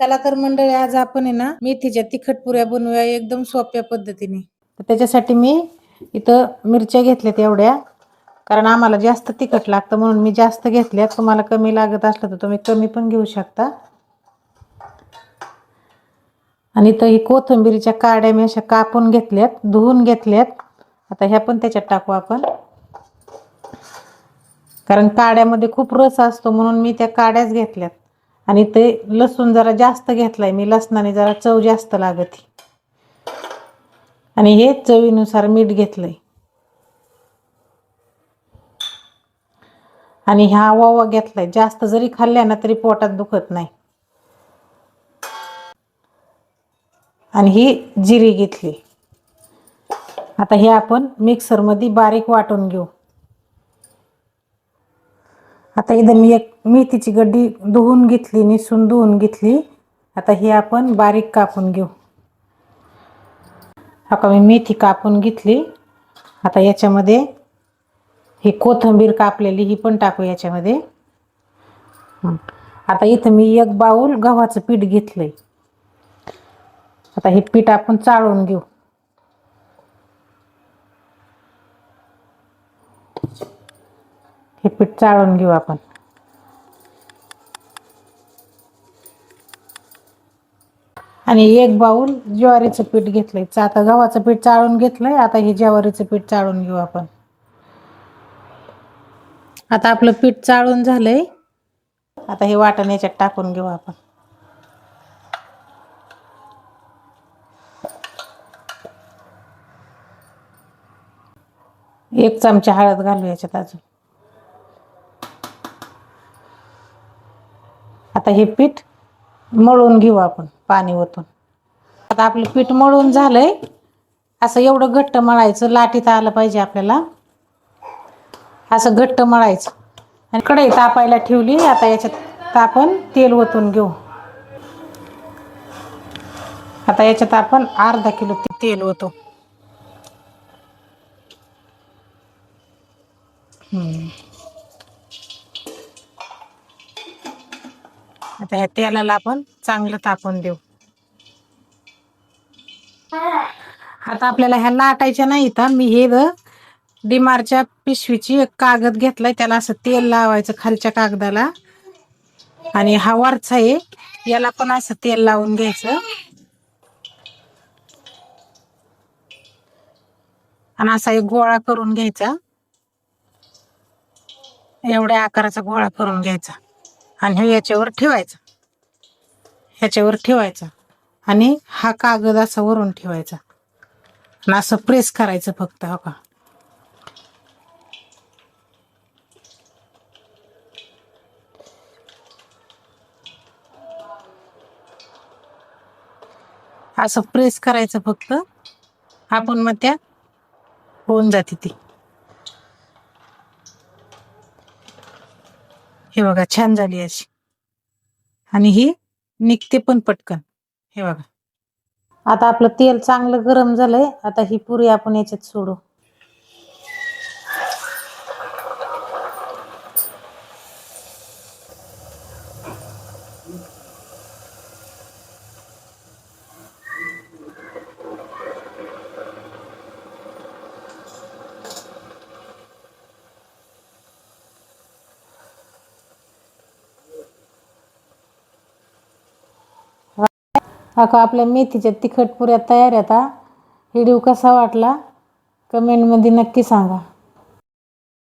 चला तर मंडळी आज आपण आहे ना मेथीच्या तिखट पुऱ्या बनवूया एकदम सोप्या पद्धतीने. तर त्याच्यासाठी मी इथं मिरच्या घेतल्यात एवढ्या. कारण आम्हाला जास्त तिखट लागतं म्हणून मी जास्त घेतल्या तुम्हाला कमी लागत असलं तर तुम्ही कमी पण घेऊ शकता. आणि इथं ही कोथिंबिरीच्या काड्या मी अशा कापून घेतल्यात धुवून घेतल्यात. आता ह्या पण त्याच्यात टाकू आपण. कारण काड्यामध्ये खूप रस असतो म्हणून मी त्या काड्याच घेतल्यात. आणि ते लसूण जरा जास्त घेतलाय मी लसणाने जरा चव जास्त लागते. आणि हे चवीनुसार मीठ घेतलंय. आणि ह्या ओवा घेतलाय जास्त जरी खाल्ल्या ना तरी पोटात दुखत नाही. आणि ही जिरी घेतली. आता हे आपण मिक्सरमध्ये बारीक वाटून घेऊ. आता इथं मी एक मेथीची गड्डी धुवून घेतली निसून धुवून घेतली. आता ही आपण बारीक कापून घेऊ. आता मी मेथी कापून घेतली. आता याच्यामध्ये ही कोथिंबीर कापलेली ही पण टाकू याच्यामध्ये. आता इथं मी एक बाऊल गव्हाचं पीठ घेतलंय. आता हे पीठ आपण चाळून घेऊ. हे पीठ चाळून घेऊ आपण. आणि एक बाऊल ज्वारीचं पीठ घेतलंय. आता गव्हाचं पीठ चाळून घेतलंय. आता हे ज्वारीचं पीठ चाळून घेऊ आपण. आता आपलं पीठ चाळून झालंय. आता हे वाटण याच्यात टाकून घेऊ आपण. एक चमचा हळद घालू याच्यात अजून. आता हे पीठ मळून घेऊ आपण पाणी ओतून आता आपलं पीठ मळून झालंय. असं एवढं घट्ट मळायचं लाटीत आलं पाहिजे आपल्याला. असं घट्ट मळायचं. आणि कढई तापायला ठेवली आता याच्यात आपण तेल ओतून घेऊ. आता याच्यात आपण अर्धा किलो तेल ओतो. आता ह्या तेलाला आपण चांगलं तापून देऊ. आता आपल्याला ह्या लाटायच्या नाही तर मी हे ग डिमारच्या पिशवीची एक कागद घेतलाय. त्याला असं तेल लावायचं खालच्या कागदाला. आणि हा वरचा आहे. याला पण असं तेल लावून घ्यायचं. आणि असा एक गोळा करून घ्यायचा. एवढ्या आकाराचा गोळा करून घ्यायचा. आणि हे याच्यावर ठेवायचा. ह्याच्यावर ठेवायचा. आणि हा कागद असा वरून ठेवायचा. आणि असं प्रेस करायचं फक्त हो का? असं प्रेस करायचं फक्त. आपण मग त्या होऊन जाते ती. हे बघा छान झाली अशी. आणि ही निघते पण पटकन. हे बघा. आता आपलं तेल चांगलं गरम झालंय. आता ही पुरी आपण याच्यात सोडू. आता आपल्या मेथीच्या तिखट पुऱ्या तयार आहेत हा. व्हिडिओ कसा वाटला? कमेंटमध्ये नक्की सांगा.